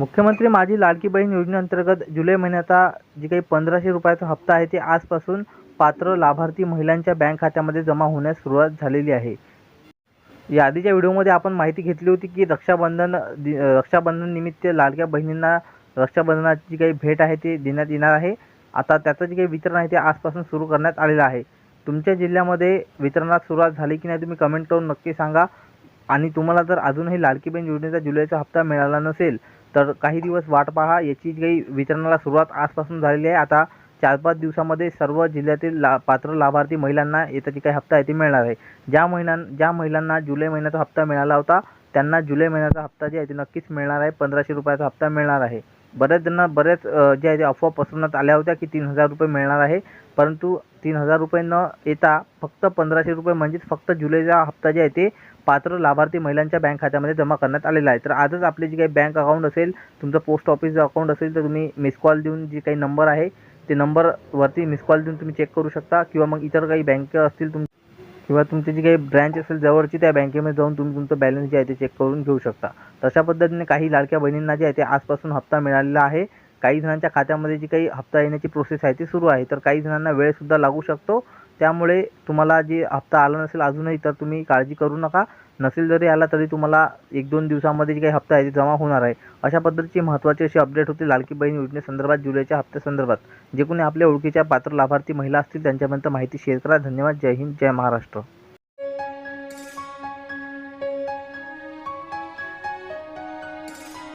मुख्यमंत्री माझी लाडकी बहीण योजनेअंतर्गत जुलै महिन्याचा जी काही पंधराशे रुपयाचा हप्ता आहे ते आजपासून पात्र लाभार्थी महिलांच्या बँक खात्यामध्ये जमा होण्यास सुरुवात झालेली आहे. या आधीच्या व्हिडिओमध्ये आपण माहिती घेतली होती की रक्षाबंधन दि रक्षाबंधन निमित्त लाडक्या बहिणींना रक्षाबंधनाची जी काही भेट आहे ती देण्यात येणार आहे. आता त्याचं जे काही वितरण आहे ते आजपासून सुरू करण्यात आलेलं आहे. तुमच्या जिल्ह्यामध्ये वितरणात सुरुवात झाली की नाही तुम्ही कमेंट करून नक्की सांगा. आणि तुम्हाला जर अजूनही लाडकी बहीण योजनेचा जुलैचा हप्ता मिळाला नसेल तर काही दिवस वाट पहा याची काही वितरणाला सुरुवात आजपासून झालेली आहे. आता चार पाच दिवसामध्ये सर्व जिल्ह्यातील ला पात्र लाभार्थी महिलांना याचा जी काही हप्ता आहे ते मिळणार आहे. ज्या महिलां ज्या महिलांना जुलै महिन्याचा हप्ता मिळाला होता त्यांना जुलै महिन्याचा हप्ता जे आहे ते नक्कीच मिळणार आहे. पंधराशे रुपयाचा हप्ता मिळणार आहे. बऱ्याच जणांना बऱ्याच ज्या जे आहे ते अफवा पसरवण्यात आल्या होत्या की तीन हजार रुपये मिळणार आहे. परंतु तीन हजार रुपये न येता फक्त पंधराशे रुपये म्हणजेच फक्त जुलैचा हप्ता जे आहे ते पात्र लाभार्थी महिलांच्या बँक खात्यामध्ये जमा करण्यात आलेला आहे. तर आजच आपले जे काही बँक अकाउंट असेल तुमचं पोस्ट ऑफिसचं अकाउंट असेल तर तुम्ही मिस कॉल देऊन जे काही नंबर आहे ते नंबरवरती मिस कॉल देऊन तुम्ही चेक करू शकता किंवा मग इतर काही बँक असतील तुम किंवा तुमची जी काही ब्रँच असेल जवळची त्या बँकेमध्ये जाऊन तुम्ही तुमचं बॅलन्स जे आहे ते चेक करून घेऊ शकता. तशा पद्धतीने काही लाडक्या बहिणींना जे आहे ते आजपासून हप्ता मिळालेला आहे. काही जणांच्या खात्यामध्ये जी काही हप्ता येण्याची प्रोसेस आहे ती सुरू आहे. तर काही जणांना वेळसुद्धा लागू शकतो. त्यामुळे तुम्हाला जे हप्ता आला नसेल अजूनही तर तुम्ही काळजी करू नका. नसेल जरी आला तरी तुम्हाला एक दोन दिवसामध्ये जे काही हप्ता आहे ते जमा होणार आहे. अशा पद्धतीचे महत्त्वाचे अशी अपडेट होते लाडकी बहीण योजनेसंदर्भात जुलैच्या हप्त्यासंदर्भात जे कोणी आपल्या ओळखीच्या पात्र लाभार्थी महिला असतील त्यांच्यापर्यंत माहिती शेअर करा. धन्यवाद. जय हिंद. जय महाराष्ट्र.